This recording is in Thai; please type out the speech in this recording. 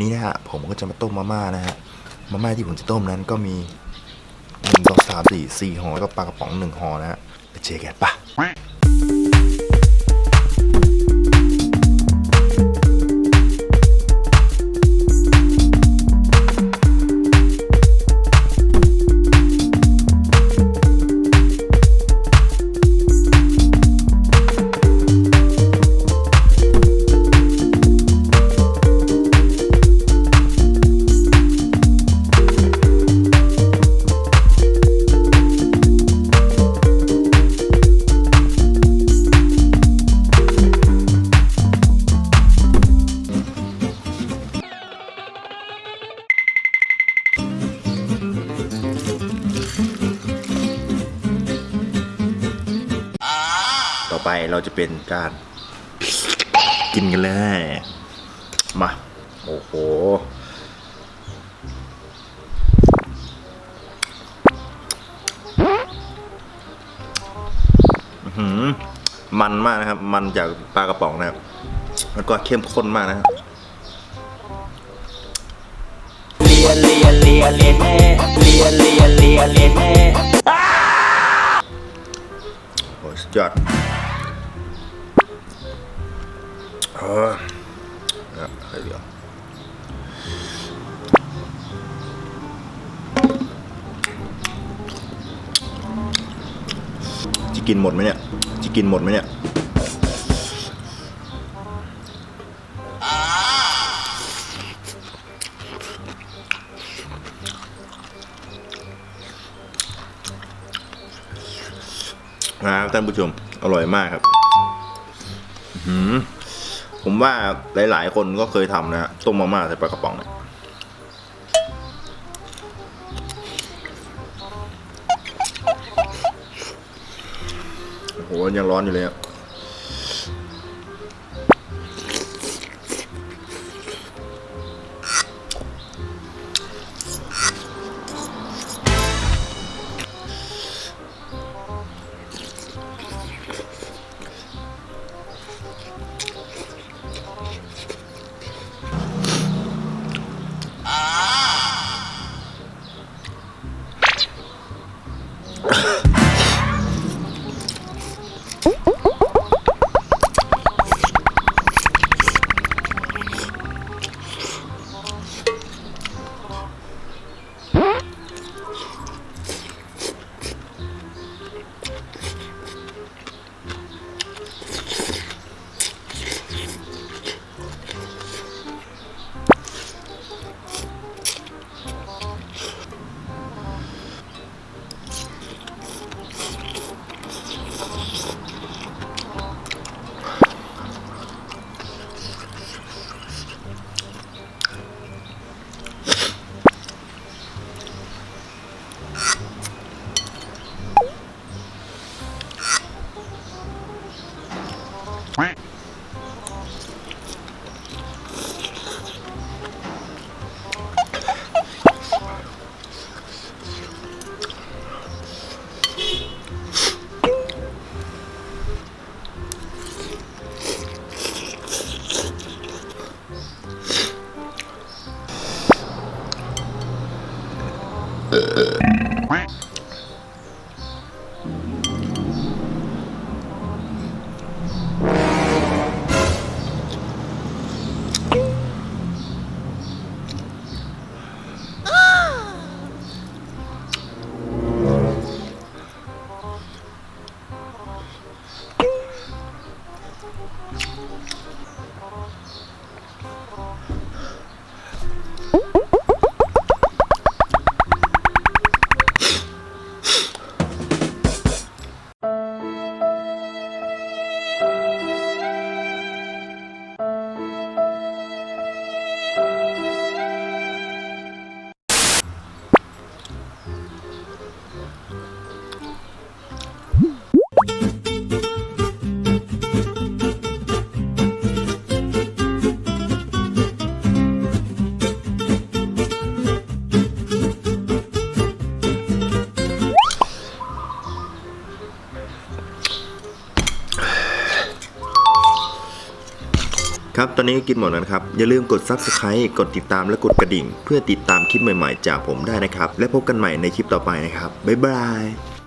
วันนี้นะฮะผมก็จะมาต้มมาม่านะฮะมาม่าที่ผมจะต้มนั้นก็มีหนึ่งสองสามสี่สี่ห่อแล้วก็ปลากระป๋องหนึ่งห่อนะฮะไปเจอกันปะ ต่อไปเราจะเป็นการกินกันเลย มา โอ้โหหือมันมากนะครับ มันจากปลากระป๋องนะครับ แล้วก็เข้มข้นมากนะครับเลียเลียเลียเลียเน่เลียเลียเลียเลียเน่ โอ้สุดยอดเออเอาเอาเดี๋ยวจะกินหมดไหมเนี่ยจะกินหมดไหมเนี่ย นะครับท่านผู้ชมอร่อยมากครับหือผมว่าหลาย ๆ คนก็เคยทำนะต้มมาม่าใส่ปลากระป๋องเนี่ยโอ้โหยังร้อนอยู่เลยอะ Quack. ครับ ตอนนี้ก็กินหมดแล้วนะครับ อย่าลืมกด subscribe กดติดตามและกดกระดิ่ง เพื่อติดตามคลิปใหม่ๆ จากผมได้นะครับ และพบกันใหม่ในคลิปต่อไปนะครับ บ๊ายบาย